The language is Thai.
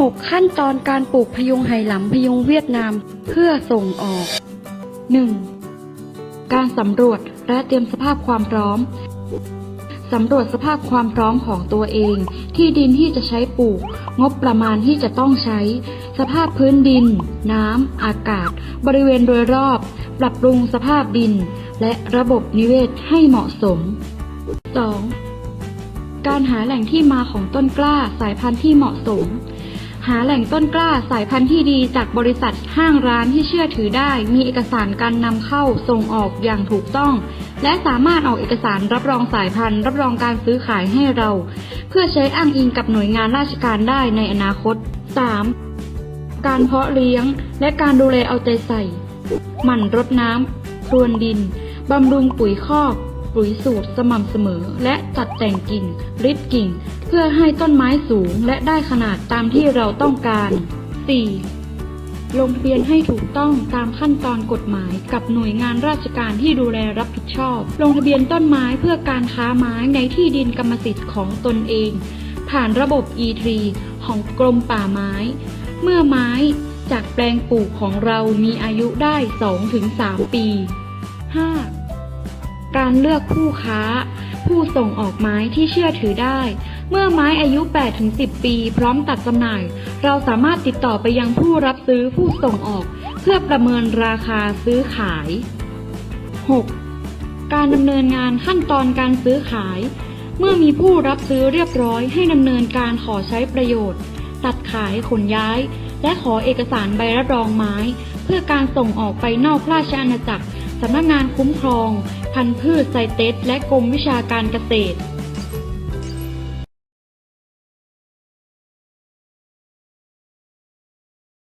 6 ขั้นตอนการปลูกพยุงไหหลำพยุงเวียดนาม เพื่อส่งออก 1. การสำรวจและเตรียมสภาพความพร้อมสำรวจสภาพความพร้อมของตัวเอง ที่ดินที่จะใช้ปลูก งบประมาณที่จะต้องใช้ สภาพพื้นดิน น้ำ อากาศ บริเวณโดยรอบ ปรับปรุงสภาพดิน และระบบนิเวศให้เหมาะสม 2. การหาแหล่งที่มาของต้นกล้าสายพันธุ์ที่เหมาะสม หาแหล่งต้นกล้าสายพันธุ์ที่ดีจากบริษัทห้างร้านที่เชื่อถือได้ มีเอกสารการนำเข้าส่งออกอย่างถูกต้อง และสามารถออกเอกสารรับรองสายพันธุ์ รับรองการซื้อขายให้เรา เพื่อใช้อ้างอิงกับหน่วยงานราชการได้ในอนาคต 3. การเพาะเลี้ยง และการดูแลเอาใจใส่ หมั่นรดน้ำพรวนดินบำรุงปุ๋ยคอก ปุ๋ยสูตรสม่ำเสมอ และจัดแต่งกิ่งริดกิ่ง เพื่อให้ต้นไม้สูงและได้ขนาดตามที่เราต้องการ 4. ลงทะเบียนให้ถูกต้องตามขั้นตอนกฎหมายกับหน่วยงานราชการที่ดูแลรับผิดชอบ ลงทะเบียนต้นไม้เพื่อการค้าไม้ในที่ดินกรรมสิทธิ์ของตนเอง ผ่านระบบ E3 ของกรมป่าไม้ เมื่อไม้จากแปลงปลูกของเรามีอายุได้ 2-3 ปี 5. การเลือกผู้ค้า ผู้ส่งออกไม้ที่เชื่อถือได้ เมื่อไม้อายุ 8-10 ปี พร้อมตัดจำหน่าย เราสามารถติดต่อไปยังผู้รับซื้อผู้ส่งออก เพื่อประเมินราคาซื้อขาย 6. การดำเนินงานขั้นตอนการซื้อขาย เมื่อมีผู้รับซื้อเรียบร้อยให้ดำเนินการขอใช้ประโยชน์ ตัดขายขนย้าย และขอเอกสารใบรับรองไม้ เพื่อการส่งออกไปนอกราชอาณาจักร สำนักงานคุ้มครอง พันธุ์พืชไซเตสและกรมวิชาการเกษตร